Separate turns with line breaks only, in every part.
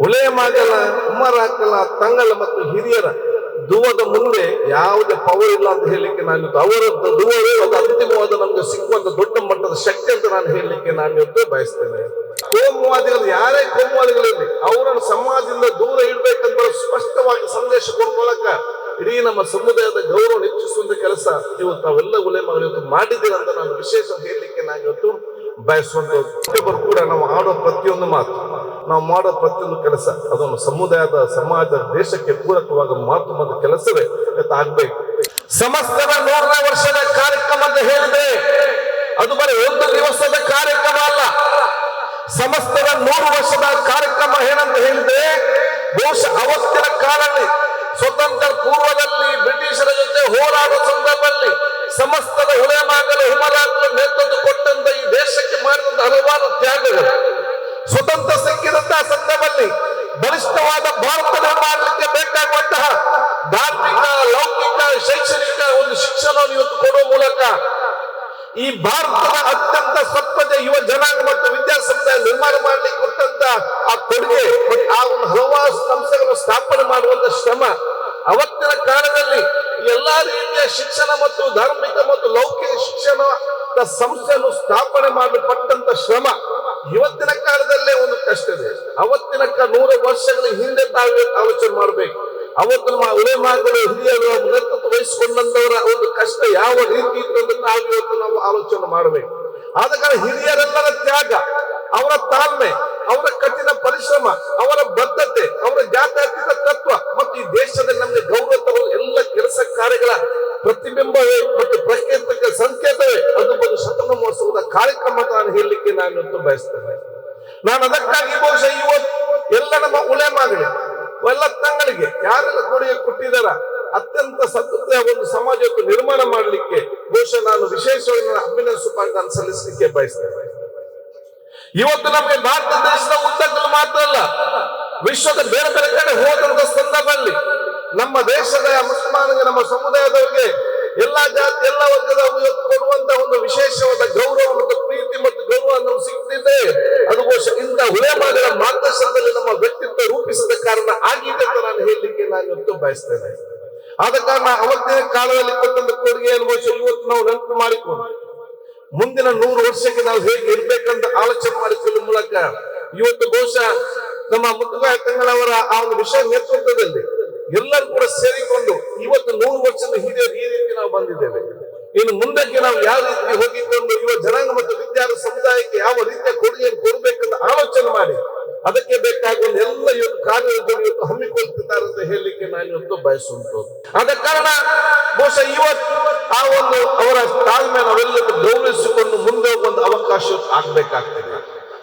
ಉಳೆ ಮಗಲ ಉಮರಾಕಲ ತಂಗಲ ಮತ್ತು ಹಿರಿಯರ ದುವದ ಮುಂದೆ ಯಾವುದೇ ಪವರ್ ಇಲ್ಲ ಅಂತ ಹೇಳಲಿಕ್ಕೆ ನಾನು ಅವರ ದುವವೇ ಒಂದು ಅಂತಿಮವಾದ ನಮಗೆ ಸಿಕ್ಕುವಂತ ದೊಡ್ಡ ಮಟ್ಟದ ಶಕ್ತಿ ಅಂತ ನಾನು ಹೇಳಲಿಕ್ಕೆ ನಾನು ಇವತ್ತು ಬಯಸ್ತೇನೆ. ಕೋಮುವಾದಿಗಳು ಯಾರೇ ಕೋಮುವಾದಿಗಳಿರಲಿ ಅವರನ್ನು ಸಮಾಜದಿಂದ ದೂರ ಇಡಬೇಕಂತ ಸ್ಪಷ್ಟವಾಗಿ ಸಂದೇಶ ಕೊಡುವ ಮೂಲಕ ಇಡೀ ನಮ್ಮ ಸಮುದಾಯದ ಗೌರವ ಹೆಚ್ಚಿಸುವಂತ ಕೆಲಸ ಇವತ್ತು ತಾವೆಲ್ಲ ಉಲೆ ಮಗಳು ಇವತ್ತು ಮಾಡಿದ್ದೀರ ಅಂತ ನಾನು ವಿಶೇಷ ಹೇಳಲಿಕ್ಕೆ ನಾನು ಇವತ್ತು ಬಯಸುವಂತ ಕೂಡ ನಾವು ಆಡೋ ಪ್ರತಿಯೊಂದು ಮಾತು. ನಾವು ಮಾಡೋ ಪ್ರತಿಯೊಂದು ಕೆಲಸ, ಅದೊಂದು ಸಮುದಾಯದ ಸಮಾಜ ದೇಶಕ್ಕೆ ಪೂರಕವಾಗಿ ಮಾತು ಮತ್ತು ಕೆಲಸವೇ ಆಗ್ಬೇಕು. ಸಮಸ್ತರ ನೂರನೇ ವರ್ಷದ ಕಾರ್ಯಕ್ರಮ ಅಂತ ಹೇಳಿದೆ ಅದು ಬರೀ ಒಂದು ದಿವಸದ ಕಾರ್ಯಕ್ರಮ ಅಲ್ಲ. ಸಮಸ್ತದ ನೂರು ವರ್ಷದ ಕಾರ್ಯಕ್ರಮ ಏನಂತ ಹೇಳಿದ್ರೆ, ಬಹುಶಃ ಅವತ್ತಿನ ಕಾಲದಲ್ಲಿ, ಸ್ವತಂತ್ರ ಪೂರ್ವದಲ್ಲಿ ಬ್ರಿಟಿಷರ ಜೊತೆ ಹೋರಾಡುವ ಸಂದರ್ಭದಲ್ಲಿ ಸಮಸ್ತದ ಈ ಭಾರತದ ಅತ್ಯಂತ ಸತ್ಪದ ಯುವ ಜನಾಂಗ ಮತ್ತು ವಿದ್ಯಾ ನಿರ್ಮಾಣ ಮಾಡಲಿಕ್ಕೆ ಕೊಟ್ಟಂತ ಆ ಕೊಡುಗೆ ಆ ಒಂದು ಹಲವಾರು ಸಂಸ್ಥೆಗಳನ್ನು ಸ್ಥಾಪನೆ ಮಾಡುವಂತ ಶ್ರಮ ಅವತ್ತಿನ ಕಾಲದಲ್ಲಿ ಎಲ್ಲಾ ರೀತಿಯ ಶಿಕ್ಷಣ ಮತ್ತು ಧಾರ್ಮಿಕ ಮತ್ತು ಲೌಕಿಕ ಶಿಕ್ಷಣ ಸಂಸ್ಥೆಯನ್ನು ಸ್ಥಾಪನೆ ಮಾಡಲ್ಪಟ್ಟಂತ ಶ್ರಮ ಇವತ್ತಿನ ಕಾಲದಲ್ಲೇ ಒಂದು ಕಷ್ಟ ಇದೆ. ಅವತ್ತಿನ ನೂರು ವರ್ಷಗಳ ಹಿಂದೆ ತಾವು ಆಲೋಚನೆ ಮಾಡಬೇಕು. ಅವತ್ತು ನಮ್ಮ ಉಲೇಮಾಗಳು ಹಿರಿಯರು ನೇತೃತ್ವ ವಹಿಸಿಕೊಂಡಂತವರ ಒಂದು ಕಷ್ಟ ಯಾವ ರೀತಿ ಇತ್ತು ನಾವು ಇವತ್ತು ನಾವು ಆಲೋಚನೆ ಮಾಡಬೇಕು. ಆದ ಕಾರಣ ಹಿರಿಯರೆಲ್ಲರ ತ್ಯಾಗ, ಅವರ ತಾಳ್ಮೆ, ಅವರ ಕಠಿಣ ಪರಿಶ್ರಮ, ಅವರ ಬದ್ಧತೆ, ಅವರ ಜಾತ್ಯತೀತ ತತ್ವ ಮತ್ತು ಈ ದೇಶದಲ್ಲಿ ನಮಗೆ ಗೌರವ ತರುವ ಎಲ್ಲ ಕೆಲಸ ಕಾರ್ಯಗಳ ಪ್ರತಿಬಿಂಬವೇ ಮತ್ತು ಪ್ರಶ್ನೆ ಸಂಕೇತವೇ ಅದು ಒಂದು ಶತಮ ಮಹೋತ್ಸವದ ಕಾರ್ಯಕ್ರಮ ನಾನು ಹೇಳಲಿಕ್ಕೆ ನಾನು ಬಯಸ್ತೇನೆ. ನಾನು ಅದಕ್ಕಾಗಿ ಬಹುಶಃ ಇವತ್ತು ಎಲ್ಲ ನಮ್ಮ ಉಳೆಮಾಗಲಿ ಎಲ್ಲ ತಂಗಳಿಗೆ, ಯಾರೆಲ್ಲ ಕೊಡುಗೆ ಕೊಟ್ಟಿದಾರ ಸದೃಢ ಒಂದು ಸಮಾಜವನ್ನು ನಿರ್ಮಾಣ ಮಾಡಲಿಕ್ಕೆ ಬಹುಶಃ ನಾನು ವಿಶೇಷವಾಗಿ ಅಭಿನಂದಿಸುವ ನಾನು ಸಲ್ಲಿಸಲಿಕ್ಕೆ ಬಯಸ್ತೇನೆ. ಇವತ್ತು ನಮಗೆ ಭಾರತ ದೇಶದ ಉದ್ದಕ್ಕೂ ಮಾತ್ರ ಅಲ್ಲ, ವಿಶ್ವದ ಬೇರೆ ಬೇರೆ ಕಡೆ ಹೋದಂತ ಸಂದರ್ಭದಲ್ಲಿ ನಮ್ಮ ದೇಶದ ಮುಸಲ್ಮಾನರಿಗೆ ನಮ್ಮ ಸಮುದಾಯದವರಿಗೆ, ಎಲ್ಲಾ ಜಾತಿ, ಎಲ್ಲ ವರ್ಗದ ಕೊಡುವಂತ ಒಂದು ವಿಶೇಷವಾದ ಗೌರವ ಮತ್ತು ಪ್ರೀತಿ ಮತ್ತು ಗೌರವ ನಮ್ಗೆ ಸಿಗ್ತಿದೆ. ಅದು ಬಹುಶಃ ಇಂಥ ಹುಳೆಮಾಗಳ ಮಾರ್ಗದರ್ಶನದಲ್ಲಿ ನಮ್ಮ ವ್ಯಕ್ತಿತ್ವ ರೂಪಿಸಿದ ಕಾರಣ ಆಗಿದೆ ಅಂತ ನಾನು ಹೇಳಲಿಕ್ಕೆ ನಾನು ಇವತ್ತು ಬಯಸ್ತೇನೆ. ಆದ ಕಾರಣ ಅವತ್ತಿನ ಕಾಲದಲ್ಲಿ ಕೊಟ್ಟಂತ ಕೊಡುಗೆ ಬಹುಶಃ ಇವತ್ತು ನಾವು ನೆನಪು ಮಾಡಿಕೊಂಡು ಮುಂದಿನ ನೂರು ವರ್ಷಕ್ಕೆ ನಾವು ಹೇಗೆ ಇರ್ಬೇಕಂತ ಆಲೋಚನೆ ಮಾಡಿಕೊಳ್ಳುವ ಮೂಲಕ ಇವತ್ತು ಬಹುಶಃ ನಮ್ಮ ಮುತ್ತುಗಾಯ ತಂಗಳವರ ಆ ಒಂದು ವಿಷಯ ನೇತೃತ್ವದಲ್ಲಿ ಎಲ್ಲರೂ ಕೂಡ ಸೇರಿಕೊಂಡು ಇವತ್ತು ನೂರು ವರ್ಷದ ಹಿಂದೆ ಈ ರೀತಿ ನಾವು ಬಂದಿದ್ದೇವೆ. ಇನ್ನು ಮುಂದಕ್ಕೆ ನಾವು ಯಾವ ರೀತಿ ಹೋಗಿಕೊಂಡು ಯುವ ಜನಾಂಗ ಮತ್ತು ವಿದ್ಯಾರ್ಥಿ ಸಮುದಾಯಕ್ಕೆ ಯಾವ ರೀತಿಯ ಕೊಡುಗೆಯನ್ನು ಕೊಡಬೇಕಂತ ಆಲೋಚನೆ ಮಾಡಿ ಅದಕ್ಕೆ ಬೇಕಾಗುವ ಎಲ್ಲ ಇವತ್ತು ಕಾರ್ಯದಲ್ಲಿ ಇವತ್ತು ಹಮ್ಮಿಕೊಳ್ತಿದ್ದಾರೆ ಅಂತ ಹೇಳಲಿಕ್ಕೆ ನಾನು ಇವತ್ತು ಬಯಸುವಂತದ್ದು ಆದ ಕಾರಣ ಬಹುಶಃ ಇವತ್ತು ಆ ಒಂದು ಅವರ ತಾಳ್ಮೆ ನಾವೆಲ್ಲರೂ ಗೌರವಿಸಿಕೊಂಡು ಮುಂದೆ ಹೋಗುವಂತ ಅವಕಾಶ ಆಗ್ಬೇಕಾಗ್ತದೆ.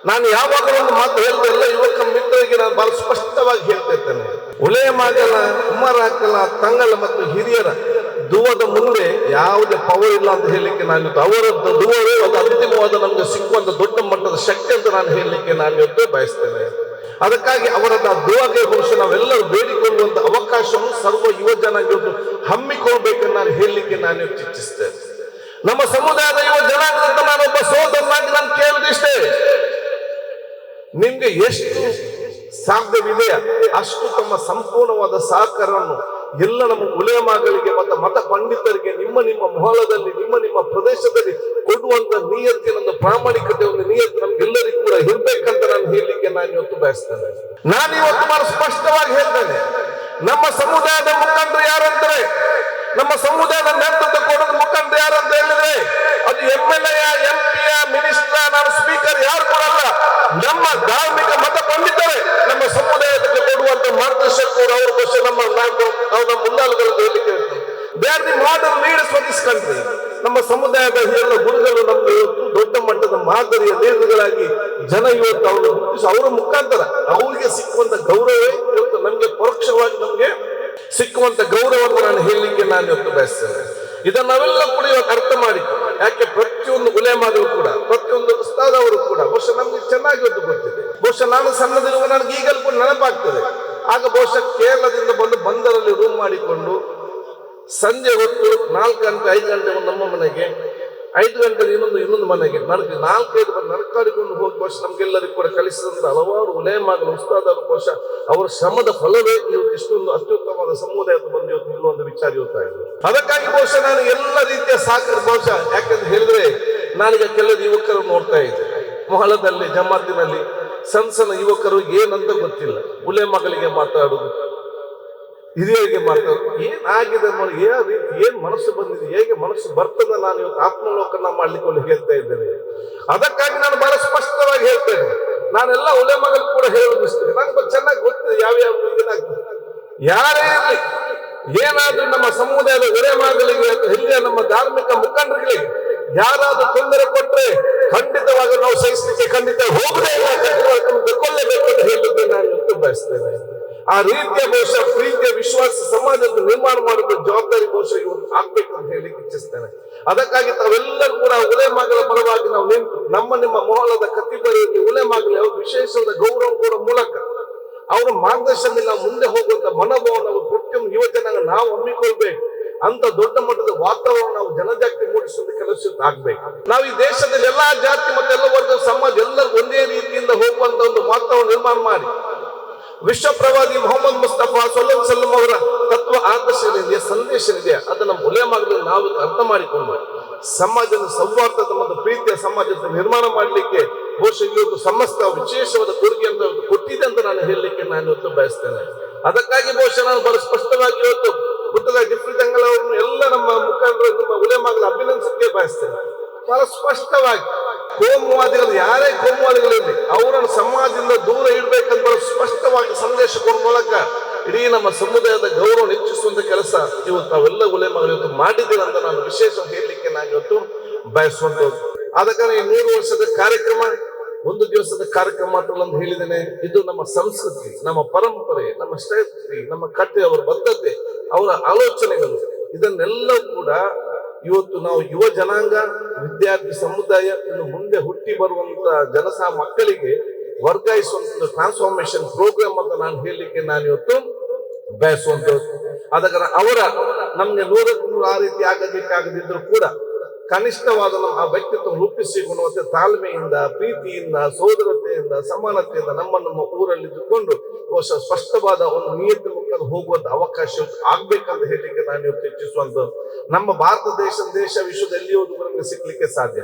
ನಾನು ಯಾವಾಗ ಒಂದು ಮಾತು ಎಲ್ಲ ಯುವಕ ಮಿತ್ರರಿಗೆ ನಾನು ಬಹಳ ಸ್ಪಷ್ಟವಾಗಿ ಹೇಳ್ತಿರ್ತೇನೆ. ಇದ್ದೇನೆ ಮಾಗಲ ಮಗಲ ಉಮರಾಕಲ ತಂಗಲ ಮತ್ತು ಹಿರಿಯರ ದುವದ ಮುಂದೆ ಯಾವುದೇ ಪವರ್ ಇಲ್ಲ ಅಂತ ಹೇಳಲಿಕ್ಕೆ ನಾನು ಅವರದ್ದು ದುವವೇ ಒಂದು ಅಂತಿಮವಾದ ನಮಗೆ ಸಿಕ್ಕುವಂತ ದೊಡ್ಡ ಮಟ್ಟದ ಶಕ್ತಿ ಅಂತ ನಾನು ಹೇಳಲಿಕ್ಕೆ ನಾನು ಇವತ್ತು ಬಯಸ್ತೇನೆ. ಅದಕ್ಕಾಗಿ ಆ ದುವಗೆ ಬಹುಶಃ ನಾವೆಲ್ಲರೂ ಬೇಡಿಕೊಳ್ಳುವಂತ ಅವಕಾಶವನ್ನು ಸರ್ವ ಯುವ ಜನ ಇವತ್ತು ನಾನು ಹೇಳಲಿಕ್ಕೆ ನಾನು ಇಚ್ಛಿಸ್ತೇನೆ. ನಮ್ಮ ಸಮುದಾಯದ ಯುವ ಜನಾಂಗದಂತ ನಾನೊಬ್ಬ ಸೋದರನಾಗಿ ನಾನು ಕೇಳುದಿಷ್ಟೇ ನಿಮ್ಗೆ ಎಷ್ಟು ಸಾಧ್ಯವಿದೆಯಾ ಅಷ್ಟು ತಮ್ಮ ಸಂಪೂರ್ಣವಾದ ಸಹಕಾರವನ್ನು ಎಲ್ಲ ನಮ್ಮ ಉಲೇಮಾಗಳಿಗೆ ಮತ್ತು ಮತ ಪಂಡಿತರಿಗೆ ನಿಮ್ಮ ನಿಮ್ಮ ಮೊಹಲದಲ್ಲಿ ನಿಮ್ಮ ನಿಮ್ಮ ಪ್ರದೇಶದಲ್ಲಿ ಕೊಡುವಂತ ನಿಯತ್ತಿನ ಒಂದು ಪ್ರಾಮಾಣಿಕತೆ, ಒಂದು ನಿಯತ್ತು ನಮ್ಗೆಲ್ಲರಿಗೂ ಕೂಡ ಇರ್ಬೇಕಂತ ನಾನು ಹೇಳಲಿಕ್ಕೆ ನಾನು ಇವತ್ತು ಬಯಸ್ತೇನೆ. ನಾನು ಇವತ್ತು ಬಹಳ ಸ್ಪಷ್ಟವಾಗಿ ಹೇಳ್ತೇನೆ, ನಮ್ಮ ಸಮುದಾಯದ ಮುಖಂಡರು ಯಾರಂದ್ರೆ, ನಮ್ಮ ಸಮುದಾಯದ ನೇತೃತ್ವ ಕೊಡೋದು ಮುಖಂಡರು ಯಾರಂತ ಹೇಳಿದ್ರೆ, ಅದು M L A M P minister ನಾನು ಸ್ಪೀಕರ್ ಯಾರು ಕೊಡಲ್ಲ ನಮ್ಮ ಧಾರ್ಮಿಕ ಕಂಟ್ರಿ ನಮ್ಮ ಸಮುದಾಯದ ಎಲ್ಲ ಗುರುಗಳು ನಮ್ಗೆ ಇವತ್ತು ದೊಡ್ಡ ಮಟ್ಟದ ಮಾದರಿಯ ದೇವರುಗಳಾಗಿ ಜನ ಇವತ್ತು ಅವರು ಅವರ ಮುಖಾಂತರ ಅವರಿಗೆ ಸಿಕ್ಕುವಂತ ಗೌರವವೇ ಇವತ್ತು ನಮ್ಗೆ ಪರೋಕ್ಷವಾಗಿ ನಮ್ಗೆ ಸಿಕ್ಕುವಂತ ಗೌರವವನ್ನು ನಾನು ಹೇಳಲಿಕ್ಕೆ ನಾನು ಇವತ್ತು ಬಯಸ್ತೇನೆ. ಇದನ್ನ ನಾವೆಲ್ಲ ಕೂಡ ಇವತ್ತು ಅರ್ಥ ಮಾಡಿ. ಯಾಕೆ ಪ್ರತಿಯೊಂದು ಉಲೇಮಾಗಳು ಕೂಡ, ಪ್ರತಿಯೊಂದು ಉಸ್ತಾದವರು ಕೂಡ, ಬಹುಶಃ ನಮ್ಗೆ ಚೆನ್ನಾಗಿ ಇವತ್ತು ಗೊತ್ತಿದೆ. ಬಹುಶಃ ನಾನು ಸಣ್ಣದಿರುವ ನನಗೆ ಈಗಲೂ ಕೂಡ ನೆನಪಾಗ್ತದೆ. ಆಗ ಬಹುಶಃ ಕೇರಳದಿಂದ ಬಂದು ಬಂದರಲ್ಲಿ ರೂಮ್ ಮಾಡಿಕೊಂಡು ಸಂಜೆ ಹೊತ್ತು ನಾಲ್ಕು ಗಂಟೆ, ಐದು ಗಂಟೆ ಒಂದು ನಮ್ಮ ಮನೆಗೆ, ಐದು ಗಂಟೆ ಇನ್ನೊಂದು ಇನ್ನೊಂದು ಮನೆಗೆ ನಡ್ಕ ನಾಲ್ಕೈದು ನಡ್ಕಾಡಿಕೊಂಡು ಹೋಗಿ ನಮಗೆಲ್ಲರಿಗೂ ಕೂಡ ಕಲಿಸಿದಂತ ಹಲವಾರು ಉಲೇಮಾಗಲು ಉಸ್ತಾದರು. ಕೋಶ ಅವರ ಶ್ರಮದ ಫಲವೇ ಇವತ್ತು ಇಷ್ಟೊಂದು ಅತ್ಯುತ್ತಮವಾದ ಸಮುದಾಯದ ಬಂದು ಇವತ್ತು ನಿಲ್ಲುವಂತ ವಿಚಾರ ಇವತ್ತಾ ಇದೆ ಅದಕ್ಕಾಗಿ ಬಹುಶಃ ನಾನು ಎಲ್ಲ ರೀತಿಯ ಸಾಕರ್ ಬಹುಶಃ ಯಾಕಂತ ಹೇಳಿದ್ರೆ ನಾನೀಗ ಕೆಲವು ಯುವಕರು ನೋಡ್ತಾ ಇದ್ದೆ. ಮೊಹಲದಲ್ಲಿ ಜಮಾತಿನಲ್ಲಿ ಸಣ್ಣ ಸಣ್ಣ ಯುವಕರು ಏನಂತ ಗೊತ್ತಿಲ್ಲ. ಉಲೆ ಮಗಳಿಗೆ ಮಾತಾಡುದು ಹಿರಿಯರಿಗೆ ಮಾಡ್ತಾರೆ ಏನಾಗಿದೆ ಏನ್ ಮನಸ್ಸು ಬಂದಿದೆ? ಹೇಗೆ ಮನಸ್ಸು ಬರ್ತದೆ ನಾನು ಇವತ್ತು ಆತ್ಮಲೋಕನ ಮಾಡ್ಲಿಕ್ಕೆ ಒಂದು ಹೇಳ್ತಾ ಇದ್ದೇನೆ. ಅದಕ್ಕಾಗಿ ನಾನು ಬಹಳ ಸ್ಪಷ್ಟವಾಗಿ ಹೇಳ್ತೇನೆ. ನಾನೆಲ್ಲ ಒಲೆ ಮಗಳು ಕೂಡ ಹೇಳೋದು ಇಷ್ಟೇ ನಂಗೆ ಚೆನ್ನಾಗಿ ಗೊತ್ತಿದೆ ಯಾವ ಯಾವ ಯಾರೇ ಇರಲಿ, ಏನಾದ್ರೂ ನಮ್ಮ ಸಮುದಾಯದ ಒಲೆ ಮಗಲಿಗೆ ಹಿರಿಯ ನಮ್ಮ ಧಾರ್ಮಿಕ ಮುಖಂಡರುಗಳಿಗೆ ಯಾರಾದ್ರೂ ತೊಂದರೆ ಕೊಟ್ಟರೆ ಖಂಡಿತವಾಗ ನಾವು ಸಹಿಸಲಿಕ್ಕೆ ಖಂಡಿತ ಹೋಗದೆ ಇಲ್ಲ. ಅಂತ ಹೇಳಿದ್ದೆ ನಾನು ಬಯಸ್ತೇನೆ. ಆ ರೀತಿಯ ಬಹುಶಃ ಪ್ರೀತಿಯ ವಿಶ್ವಾಸ ಸಮಾಜದ ನಿರ್ಮಾಣ ಮಾಡುವ ಜವಾಬ್ದಾರಿ ಬಹುಶಃ ಇವರು ಆಗ್ಬೇಕು ಅಂತ ಹೇಳಿ ಇಚ್ಛಿಸ್ತೇನೆ. ಅದಕ್ಕಾಗಿ ತಾವೆಲ್ಲರೂ ಕೂಡ ಉಲೆ ಮಗಳ ಪರವಾಗಿ ನಾವು ನಿಂತು ನಮ್ಮ ನಿಮ್ಮ ಮೊಹಲದ ಕತ್ತಿಬರಿಯಲ್ಲಿ ಉಲೆ ಮಗಳ ವಿಶೇಷವಾದ ಗೌರವ ಕೊಡುವ ಮೂಲಕ ಅವರ ಮಾರ್ಗದರ್ಶನದಲ್ಲಿ ನಾವು ಮುಂದೆ ಹೋಗುವಂತ ಮನೋಭಾವ ನಾವು ಪ್ರತಿಯೊಂದು ಯುವಜನಾಂಗ ನಾವು ಹಮ್ಮಿಕೊಳ್ಬೇಕು. ಅಂತ ದೊಡ್ಡ ಮಟ್ಟದ ವಾತಾವರಣ ನಾವು ಜನಜಾಗೃತಿ ಮೂಡಿಸುವಂತ ಕೆಲಸ ಆಗ್ಬೇಕು. ನಾವು ಈ ದೇಶದಲ್ಲಿ ಎಲ್ಲಾ ಜಾತಿ ಮತ್ತೆ ಎಲ್ಲ ವರ್ಗದ ಸಮಾಜ ಎಲ್ಲರೂ ಒಂದೇ ರೀತಿಯಿಂದ ಹೋಗುವಂತ ಒಂದು ವಾತಾವರಣ ನಿರ್ಮಾಣ ಮಾಡಿ. ವಿಶ್ವ ಪ್ರವಾದಿ ಮೊಹಮ್ಮದ್ ಮುಸ್ತಫಾ ಸೊಲ್ಲಂ ಸಲ್ಲಂ ಅವರ ತತ್ವ ಆದರ್ಶ ಸಂದೇಶವಿದೆಯಾ ಅದನ್ನು ಉಲೇಮಾಗಲು ನಾವು ಅರ್ಥ ಮಾಡಿಕೊಂಡು ಸಮಾಜದ ಸೌಹಾರ್ದ ಮತ್ತು ಪ್ರೀತಿಯ ಸಮಾಜದ ನಿರ್ಮಾಣ ಮಾಡಲಿಕ್ಕೆ ಬಹುಶಃ ಇವತ್ತು ಸಮಸ್ತ ವಿಶೇಷವಾದ ಕೊಡುಗೆ ಅಂತ ಕೊಟ್ಟಿದೆ ಅಂತ ನಾನು ಹೇಳಲಿಕ್ಕೆ ನಾನು ಇವತ್ತು ಬಯಸ್ತೇನೆ. ಅದಕ್ಕಾಗಿ ಬಹುಶಃ ನಾನು ಬಹಳ ಸ್ಪಷ್ಟವಾಗಿ ಇವತ್ತು ಬುದ್ಧದ ಜಂಗಲ್ ಅವರನ್ನು ಎಲ್ಲ ನಮ್ಮ ಮುಖಂಡರು, ನಮ್ಮ ಉಲೇಮಾಗಲು ಅಭಿನಂದಿಸಕ್ಕೆ ಬಯಸ್ತೇನೆ. ಬಹಳ ಸ್ಪಷ್ಟವಾಗಿ ಕೋಮುವಾದಿಗಳು ಯಾರೇ ಕೋಮುವಾದಿಗಳಿರಲಿ ಅವರನ್ನು ಸಮಾಜದಿಂದ ದೂರ ಇಡಬೇಕಂತ ಬಹಳ ಸ್ಪಷ್ಟವಾಗಿ ಸಂದೇಶ ಕೊಡುವ ಮೂಲಕ ಇಡೀ ನಮ್ಮ ಸಮುದಾಯದ ಗೌರವ ಹೆಚ್ಚಿಸುವಂತ ಕೆಲಸ ಇವತ್ತು ನಾವೆಲ್ಲ ಉಲೇಮಗಳು ಇವತ್ತು ಮಾಡಿದ್ದೀರ ಅಂತ ನಾನು ವಿಶೇಷ ಹೇಳಲಿಕ್ಕೆ ನಾನು ಇವತ್ತು ಬಯಸುವಂತದ್ದು. ಆದ ಕಾರಣ ಈ ನೂರು ವರ್ಷದ ಕಾರ್ಯಕ್ರಮ, ಒಂದು ದಿವಸದ ಕಾರ್ಯಕ್ರಮ ಅಂತ ಹೇಳಿದ್ದೇನೆ. ಇದು ನಮ್ಮ ಸಂಸ್ಕೃತಿ, ನಮ್ಮ ಪರಂಪರೆ, ನಮ್ಮ ಶ್ರೇಷ್ಠಿ ನಮ್ಮ ಕಟ್ಟೆ ಅವರ ಬದ್ಧತೆ, ಅವರ ಆಲೋಚನೆಗಳು ಇದನ್ನೆಲ್ಲ ಕೂಡ ಇವತ್ತು ನಾವು ಯುವ ಜನಾಂಗ, ವಿದ್ಯಾರ್ಥಿ ಸಮುದಾಯ ಇನ್ನು ಮುಂದೆ ಹುಟ್ಟಿ ಬರುವಂತ ಜನಸಾ ಮಕ್ಕಳಿಗೆ ವರ್ಗಾಯಿಸುವಂತ ಟ್ರಾನ್ಸ್ಫಾರ್ಮೇಶನ್ ಪ್ರೋಗ್ರಾಮ್ ಅಂತ ನಾನು ಹೇಳಲಿಕ್ಕೆ ನಾನು ಇವತ್ತು ಬಯಸುವಂತದ್ದು. ಅದಕ್ಕ ಅವರ ನಮ್ಗೆ ನೂರಕ್ಕೂ ಆ ರೀತಿ ಆಗದಿಕ್ಕಾಗದಿದ್ರು ಕೂಡ ಕನಿಷ್ಠವಾದ ನಮ್ಮ ಆ ವ್ಯಕ್ತಿತ್ವ ರೂಪಿಸಿಕೊಳ್ಳುವಂತೆ ತಾಳ್ಮೆಯಿಂದ, ಪ್ರೀತಿಯಿಂದ, ಸೋದರತೆಯಿಂದ, ಸಮಾನತೆಯಿಂದ ನಮ್ಮ ನಮ್ಮ ಊರಲ್ಲಿ ಇದ್ದುಕೊಂಡು ಬಹುಶಃ ಸ್ಪಷ್ಟವಾದ ಒಂದು ನಿಯತಿ ಮುಖದ ಹೋಗುವಂತ ಅವಕಾಶ ಆಗ್ಬೇಕಂತ ಹೇಳಲಿಕ್ಕೆ ನಾನು ಇಚ್ಛಿಸುವಂತ ನಮ್ಮ ಭಾರತ ದೇಶ ದೇಶ ವಿಶ್ವದ ಎಲ್ಲಿಯೂ ನಮಗೆ ಸಿಗ್ಲಿಕ್ಕೆ ಸಾಧ್ಯ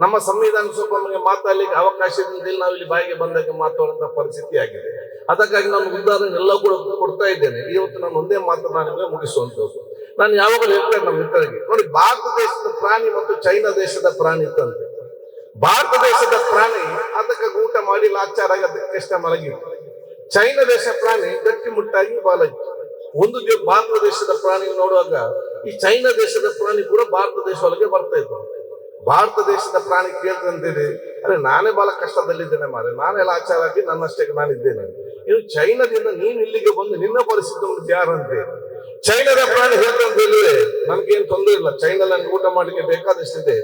ನಮ್ಮ ಸಂವಿಧಾನ ಸ್ವಲ್ಪ ನಮಗೆ ಮಾತಾಡ್ಲಿಕ್ಕೆ ಅವಕಾಶ ಇದ್ದಿಲ್ಲ ನಾವು ಇಲ್ಲಿ ಬಾಯಿಗೆ ಬಂದಾಗ ಮಾತಾಡುವಂತಹ ಪರಿಸ್ಥಿತಿ ಆಗಿದೆ. ಅದಕ್ಕಾಗಿ ನಾನು ಉದಾಹರಣೆ ಎಲ್ಲ ಕೂಡ ಕೊಡ್ತಾ ಇದ್ದೇನೆ. ಇವತ್ತು ನಾನು ಒಂದೇ ಮಾತು ನಾನು ನಿಮಗೆ ಮುಗಿಸುವಂತದ್ದು. ನಾನು ಯಾವಾಗಲೂ ಹೇಳ್ತೇನೆ ನಮ್ಮ ಮಿತ್ರರಿಗೆ. ನೋಡಿ, ಭಾರತ ದೇಶದ ಪ್ರಾಣಿ ಮತ್ತು ಚೈನಾ ದೇಶದ ಪ್ರಾಣಿ ಅಂತಂತೆ ಭಾರತ ದೇಶದ ಪ್ರಾಣಿ ಅದಕ್ಕೆ ಊಟ ಮಾಡಿ ಲಾಚಾರ ಅದಕ್ಕೆ ಕಷ್ಟ ಮಲಗಿತ್ತು ಚೈನಾ ದೇಶ ಪ್ರಾಣಿ ಗಟ್ಟಿ ಮುಟ್ಟಾಗಿ ಬಾಲಗಿತ್ತು ಒಂದು ಭಾರತ ದೇಶದ ಪ್ರಾಣಿ ನೋಡುವಾಗ ಈ ಚೈನಾ ದೇಶದ ಪ್ರಾಣಿ ಕೂಡ ಭಾರತ ದೇಶ ಒಳಗೆ ಬರ್ತಾ ಇತ್ತು. ಭಾರತ ದೇಶದ ಪ್ರಾಣಿ ಕೇಳ್ತಂತೀರಿ ಅರೆ, ನಾನೇ ಬಹಳ ಕಷ್ಟದಲ್ಲಿದ್ದೇನೆ ಮಾರೆ. ನಾನೆಲ್ಲ ಆಚಾರ ಆಗಿ ನನ್ನಷ್ಟಕ್ಕೆ ನಾನಿದ್ದೇನೆ. ಇನ್ನು ಚೈನಾದಿಂದ ನೀನು ಇಲ್ಲಿಗೆ ಬಂದು ನಿನ್ನ ಪರಿಸ್ಥಿತಿ ಯಾರಂತೆ ಚೈನಾದ ಪ್ರಾಣಿ ಹೇಳ್ತಂತ ಹೇಳಿದ್ರೆ ನನ್ಗೇನ್ ತೊಂದರೆ ಇಲ್ಲ. ಚೈನಲ್ಲಿ ಊಟ ಮಾಡಲಿಕ್ಕೆ ಬೇಕಾದಷ್ಟಿದೆ.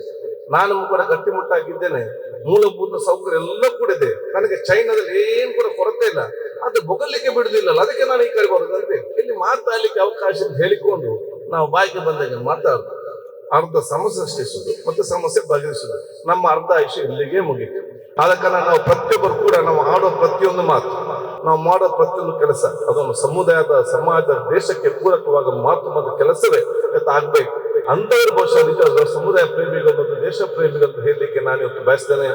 ನಾನು ಕೂಡ ಗಟ್ಟಿಮುಟ್ಟಾಗಿದ್ದೇನೆ ಮೂಲಭೂತ ಸೌಕರ್ಯ ಎಲ್ಲ ಕೂಡ ಇದೆ. ನನಗೆ ಚೈನಾದಲ್ಲಿ ಏನ್ ಕೂಡ ಕೊರತೆ ಇಲ್ಲ. ಅದು ಬೊಗಲಿಕ್ಕೆ ಬಿಡುದಿಲ್ಲ ಅದಕ್ಕೆ ನಾನು ಈ ಕಡೆ ಬರುದಂತೆ ಇಲ್ಲಿ ಮಾತಾಡ್ಲಿಕ್ಕೆ ಅವಕಾಶ ಹೇಳಿಕೊಂಡು ನಾವು ಬಾಯಿಗೆ ಬಂದಾಗ ಮಾತಾಡುದು. ಅರ್ಧ ಸಮಸ್ಯೆ ಸೃಷ್ಟಿಸುದು ಮತ್ತೆ ಸಮಸ್ಯೆ ಬಗೆಹರಿಸುದು ನಮ್ಮ ಅರ್ಧ ಆಯುಷ್ಯ ಇಲ್ಲಿಗೆ ಮುಗಿತು. ಆದ ನಾವು ಪ್ರತಿಯೊಬ್ಬರು ಕೂಡ ನಾವು ಆಡೋ ಪ್ರತಿಯೊಂದು ಮಾತು. ನಾವು ಮಾಡೋ ಪ್ರತಿಯೊಂದು ಕೆಲಸ, ಅದೊಂದು ಸಮುದಾಯದ ಸಮಾಜದ ದೇಶಕ್ಕೆ ಪೂರಕವಾದ ಮಾತು ಮತ್ತು ಕೆಲಸವೇ ಆಗ್ಬೇಕು. ಅಂತವರು ಭಾಷೆ ನಿಜ ಸಮುದಾಯ ಪ್ರೇಮಿಗಳು ಮತ್ತು ದೇಶ ಪ್ರೇಮಿಗಳು ಅಂತ ಹೇಳಲಿಕ್ಕೆ ನಾನು ಇವತ್ತು ಬಯಸ್ತೇನೆ.